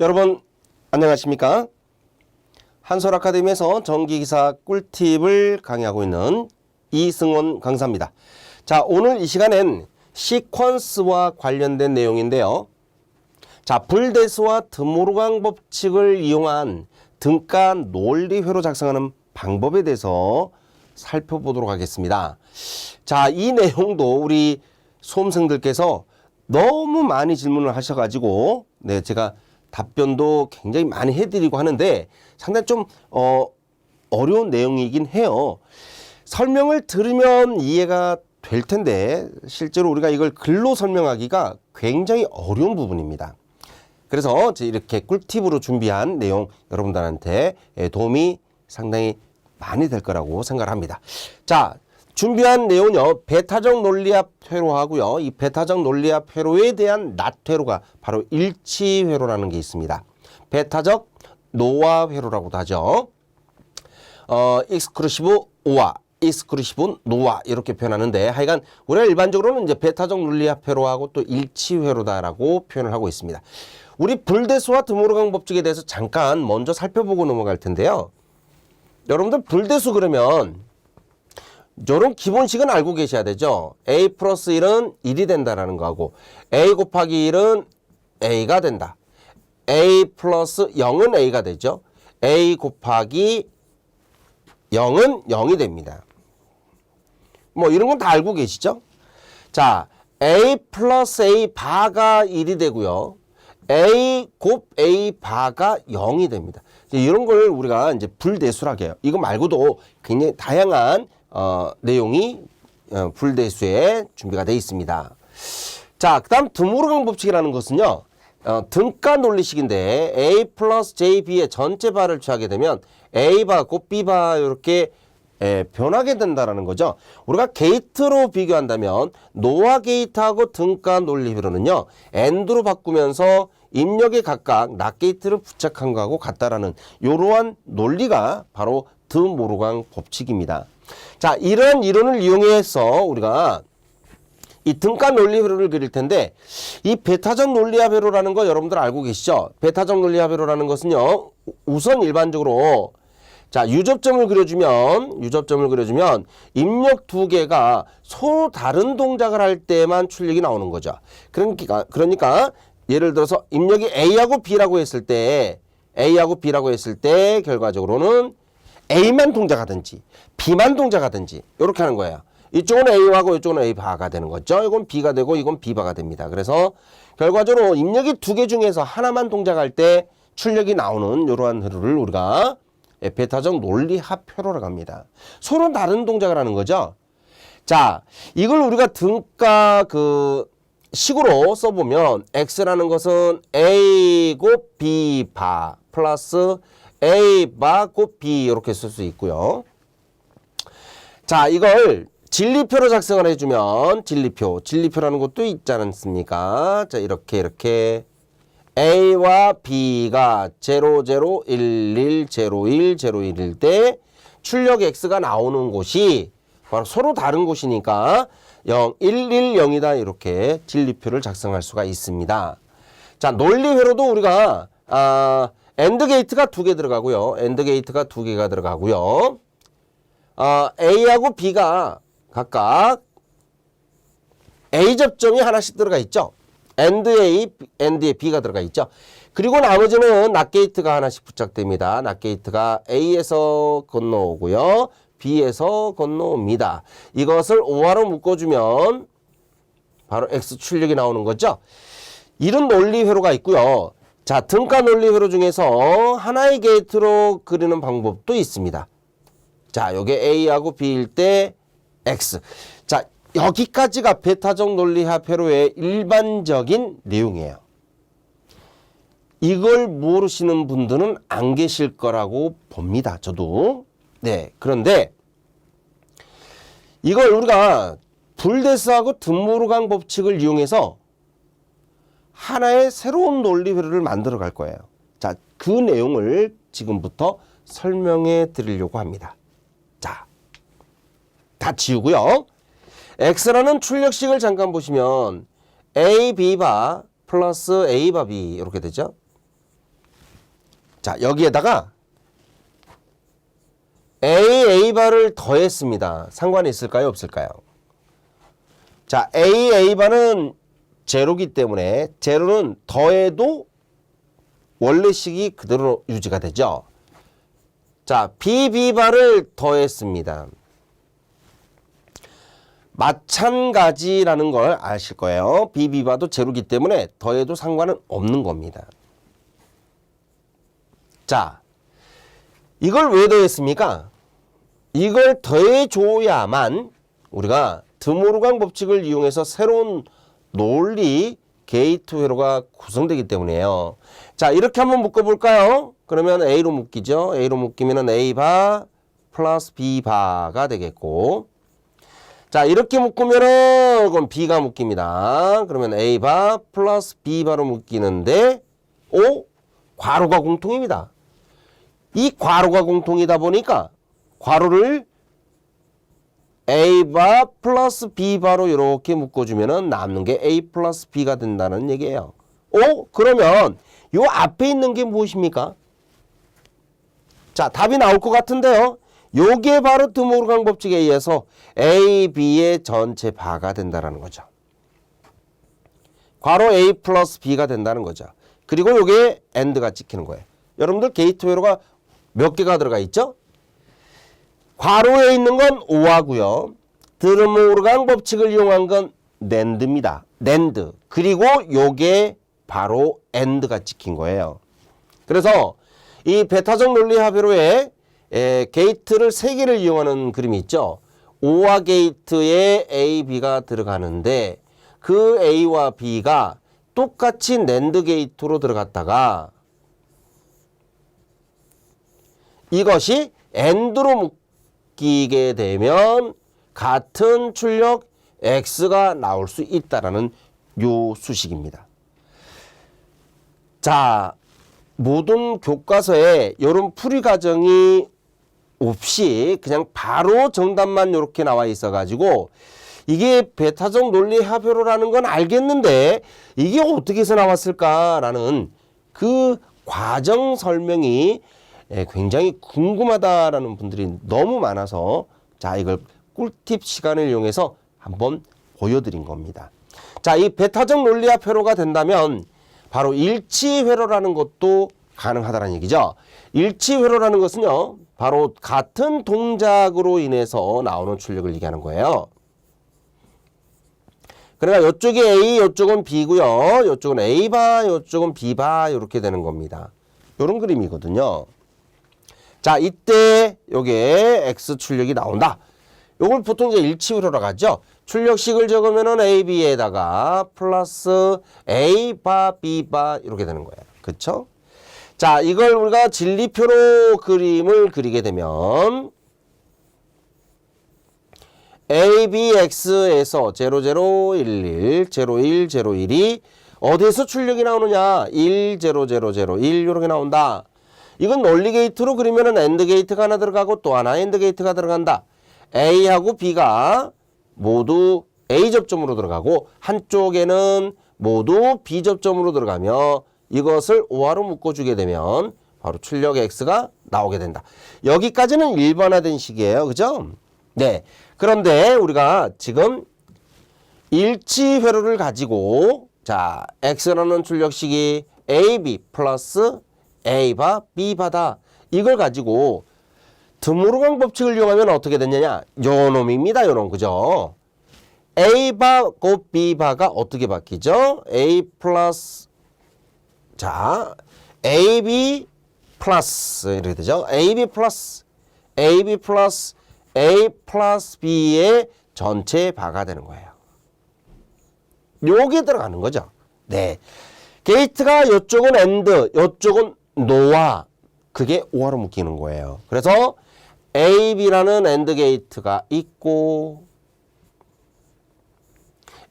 여러분 안녕하십니까? 한솔 아카데미에서 전기기사 꿀팁을 강의하고 있는 이승원 강사입니다. 자, 오늘 이 시간엔 시퀀스와 관련된 내용인데요. 자, 불대수와 드모르강 법칙을 이용한 등가 논리 회로 작성하는 방법에 대해서 살펴보도록 하겠습니다. 자, 이 내용도 우리 수험생들께서 너무 많이 질문을 하셔가지고, 네, 제가 답변도 굉장히 많이 해드리고 하는데 상당히 좀, 어, 어려운 내용이긴 해요. 설명을 들으면 이해가 될 텐데 실제로 우리가 이걸 글로 설명하기가 굉장히 어려운 부분입니다. 그래서 이렇게 꿀팁으로 준비한 내용 여러분들한테 예, 도움이 상당히 많이 될 거라고 생각합니다. 자, 준비한 내용은요. 베타적 논리합 회로하고요. 이 베타적 논리합 회로에 대한 낫회로가 바로 일치 회로라는 게 있습니다. 베타적 노화 회로라고도 하죠. 어, 익스크루시브 오와 익스크루시브 노와 이렇게 표현하는데 하여간 우리가 일반적으로는 이제 베타적 논리합 회로하고 또 일치 회로다라고 표현을 하고 있습니다. 우리 불대수와 드모르강 법칙에 대해서 잠깐 먼저 살펴보고 넘어갈 텐데요. 여러분들 불대수 그러면 요런 기본식은 알고 계셔야 되죠. a 플러스 1은 1이 된다라는 거하고 a 곱하기 1은 a가 된다. a 플러스 0은 a가 되죠. a 곱하기 0은 0이 됩니다. 뭐 이런 건 다 알고 계시죠? 자, a 플러스 a 바가 1이 되고요. a 곱 a 바가 0이 됩니다. 이런 걸 우리가 이제 불대수라고 해요. 이거 말고도 굉장히 다양한 어, 내용이 어, 불대수에 준비가 되어 있습니다. 자, 그 다음 드모르강 법칙이라는 것은요. 어, 등가 논리식인데 a 플러스 jb의 전체 바를 취하게 되면 a바 곱 b바 이렇게 에, 변하게 된다라는 거죠. 우리가 게이트로 비교한다면 노화 게이트하고 등가 논리비로는요. 엔드로 바꾸면서 입력에 각각 낫 게이트를 부착한 거하고 같다라는 이러한 논리가 바로 드모르강 법칙입니다. 자, 이런 이론을 이용해서 우리가 이 등가 논리 회로를 그릴 텐데 이 베타적 논리합 회로라는 거 여러분들 알고 계시죠? 베타적 논리합 회로라는 것은요. 우선 일반적으로 자, 유접점을 그려주면, 유접점을 그려주면, 입력 두 개가 서로 다른 동작을 할 때만 출력이 나오는 거죠. 그러니까, 그러니까, 예를 들어서 입력이 A하고 B라고 했을 때, A하고 B라고 했을 때, 결과적으로는 A만 동작하든지, B만 동작하든지, 이렇게 하는 거예요. 이쪽은 A하고 이쪽은 A바가 되는 거죠. 이건 B가 되고, 이건 B바가 됩니다. 그래서, 결과적으로 입력이 두 개 중에서 하나만 동작할 때 출력이 나오는 이러한 흐름을 우리가 베타적 논리 합표로라고 합니다. 서로 다른 동작을 하는 거죠. 자, 이걸 우리가 등가 그 식으로 써보면 x라는 것은 a 곱 b 바 플러스 a 바 곱 b 이렇게 쓸 수 있고요. 자, 이걸 진리표로 작성을 해주면 진리표, 진리표라는 것도 있지 않습니까? 자, 이렇게 이렇게 A와 B가 0, 0, 1, 1, 0, 1, 0, 1일 때 출력 X가 나오는 곳이 바로 서로 다른 곳이니까 0, 1, 1, 0이다 이렇게 진리표를 작성할 수가 있습니다. 자 논리회로도 우리가 아, 엔드 게이트가 두 개 들어가고요. 엔드 게이트가 두 개가 들어가고요. 아, A하고 B가 각각 A 접점이 하나씩 들어가 있죠. 엔드 A, 엔드에 B가 들어가 있죠. 그리고 나머지는 낫게이트가 하나씩 부착됩니다. 낫게이트가 A에서 건너오고요. B에서 건너옵니다. 이것을 OR로 묶어주면 바로 X 출력이 나오는 거죠. 이런 논리 회로가 있고요. 자, 등가 논리 회로 중에서 하나의 게이트로 그리는 방법도 있습니다. 자, 요게 A하고 B일 때 X. 자, 여기까지가 베타적 논리 합 회로의 일반적인 내용이에요. 이걸 모르시는 분들은 안 계실 거라고 봅니다. 저도. 네. 그런데 이걸 우리가 불대스하고 드모르강 법칙을 이용해서 하나의 새로운 논리 회로를 만들어 갈 거예요. 자, 그 내용을 지금부터 설명해 드리려고 합니다. 자, 다 지우고요. x라는 출력식을 잠깐 보시면 a, b바 플러스 a 바 b 이렇게 되죠. 자, 여기에다가 a, a 바를 더했습니다. 상관이 있을까요? 없을까요? 자, a, a 바는 제로기 때문에 제로는 더해도 원래식이 그대로 유지가 되죠. 자, b, b 바를 더했습니다. 마찬가지라는 걸 아실 거예요. b, b 바도 제로기 때문에 더해도 상관은 없는 겁니다. 자, 이걸 왜 더했습니까? 이걸 더해줘야만 우리가 드모르강 법칙을 이용해서 새로운 논리 게이트 회로가 구성되기 때문이에요. 자, 이렇게 한번 묶어볼까요? 그러면 A로 묶이죠. A로 묶이면 A바 플러스 B바가 되겠고. 자, 이렇게 묶으면은 그럼 B가 묶입니다. 그러면 A바 플러스 B바로 묶이는데, 오? 괄호가 공통입니다. 이 괄호가 공통이다 보니까 괄호를 A바 플러스 B바로 이렇게 묶어주면은 남는 게 A 플러스 B가 된다는 얘기예요. 오? 그러면 요 앞에 있는 게 무엇입니까? 자, 답이 나올 것 같은데요. 요게 바로 드모르강 법칙에 의해서 A, B의 전체 바가 된다는 거죠. 괄호 A 플러스 B가 된다는 거죠. 그리고 요게 AND가 찍히는 거예요. 여러분들 게이트웨이로가 몇 개가 들어가 있죠? 괄호에 있는 건 O하고요. 드모르강 법칙을 이용한 건 낸드입니다. 낸드. 그리고 요게 바로 AND가 찍힌 거예요. 그래서 이 베타적 논리 에, 게이트를 세 개를 이용하는 그림이 있죠. O와 게이트에 A, B가 들어가는데 그 A와 B가 똑같이 낸드 게이트로 들어갔다가 이것이 AND로 묶이게 되면 같은 출력 X가 나올 수 있다라는 요 수식입니다. 자, 모든 교과서에 이런 풀이 과정이 없이 그냥 바로 정답만 이렇게 나와 있어 가지고 이게 베타적 논리 합의로라는 건 알겠는데 이게 어떻게 해서 나왔을까라는 그 과정 설명이 예, 굉장히 궁금하다라는 분들이 너무 많아서 자 이걸 꿀팁 시간을 이용해서 한번 보여드린 겁니다. 자, 이 베타적 논리 합회로가 된다면 바로 일치 회로라는 것도 가능하다는 얘기죠. 일치 회로라는 것은요, 바로 같은 동작으로 인해서 나오는 출력을 얘기하는 거예요. 그러니까 이쪽이 A, 이쪽은 B고요. 이쪽은 A바, 이쪽은 B바 이렇게 되는 겁니다. 이런 그림이거든요. 자, 이때 요게 X 출력이 나온다. 요걸 보통 이제 일치회로라고 하죠. 출력식을 적으면은 A, B에다가 플러스 A 바, B 바 이렇게 되는 거예요. 그쵸? 자, 이걸 우리가 진리표로 그림을 그리게 되면 ABX에서 00, 11, 01, 01이 어디에서 출력이 나오느냐? 1, 0, 0, 0, 1 이렇게 나온다. 이건 논리 게이트로 그리면은 엔드 게이트가 하나 들어가고 또 하나 엔드 게이트가 들어간다. A하고 B가 모두 A 접점으로 들어가고 한쪽에는 모두 B 접점으로 들어가며 이것을 오화로 묶어주게 되면 바로 출력 X가 나오게 된다. 여기까지는 일반화된 식이에요. 그죠? 네. 그런데 우리가 지금 일치 회로를 가지고 자 X라는 출력식이 AB 플러스 A바 B바다. 이걸 가지고 드모르강 법칙을 이용하면 어떻게 되느냐? 요 놈입니다 요놈. 그죠? A바고 B바가 어떻게 바뀌죠? A 플러스 자 AB 플러스 이렇게 되죠? AB 플러스 AB 플러스 A 플러스 B의 전체 바가 되는 거예요. 요게 들어가는 거죠. 네. 게이트가 요쪽은 엔드 요쪽은 노와 그게 오화로 묶이는 거예요. 그래서 AB라는 엔드 게이트가 있고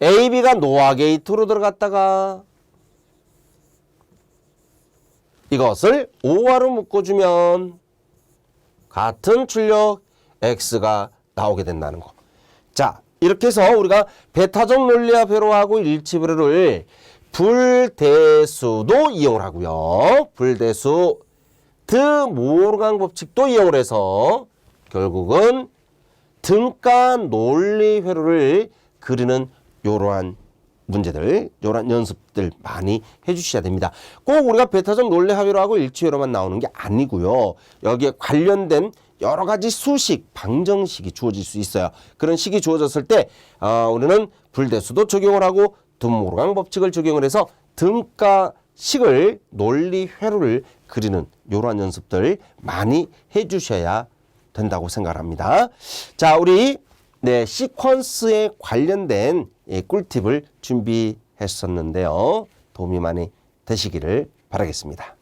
AB가 노화 게이트로 들어갔다가 이것을 오화로 묶어주면 같은 출력 X가 나오게 된다는 거. 자, 이렇게 해서 우리가 베타적 논리합 회로하고 일치회로를 불대수도 이용을 하고요. 불대수 드 모르강 법칙도 이용을 해서 결국은 등가 논리 회로를 그리는 이러한 문제들, 이러한 연습들 많이 해주셔야 됩니다. 꼭 우리가 베타적 논리 합의로하고 일치회로만 나오는 게 아니고요. 여기에 관련된 여러 가지 수식, 방정식이 주어질 수 있어요. 그런 식이 주어졌을 때 어, 우리는 불대수도 적용을 하고 등모르강 법칙을 적용을 해서 등가식을 논리 회로를 그리는 이러한 연습들 많이 해주셔야 된다고 생각합니다. 자, 우리 네 시퀀스에 관련된 예, 꿀팁을 준비했었는데요. 도움이 많이 되시기를 바라겠습니다.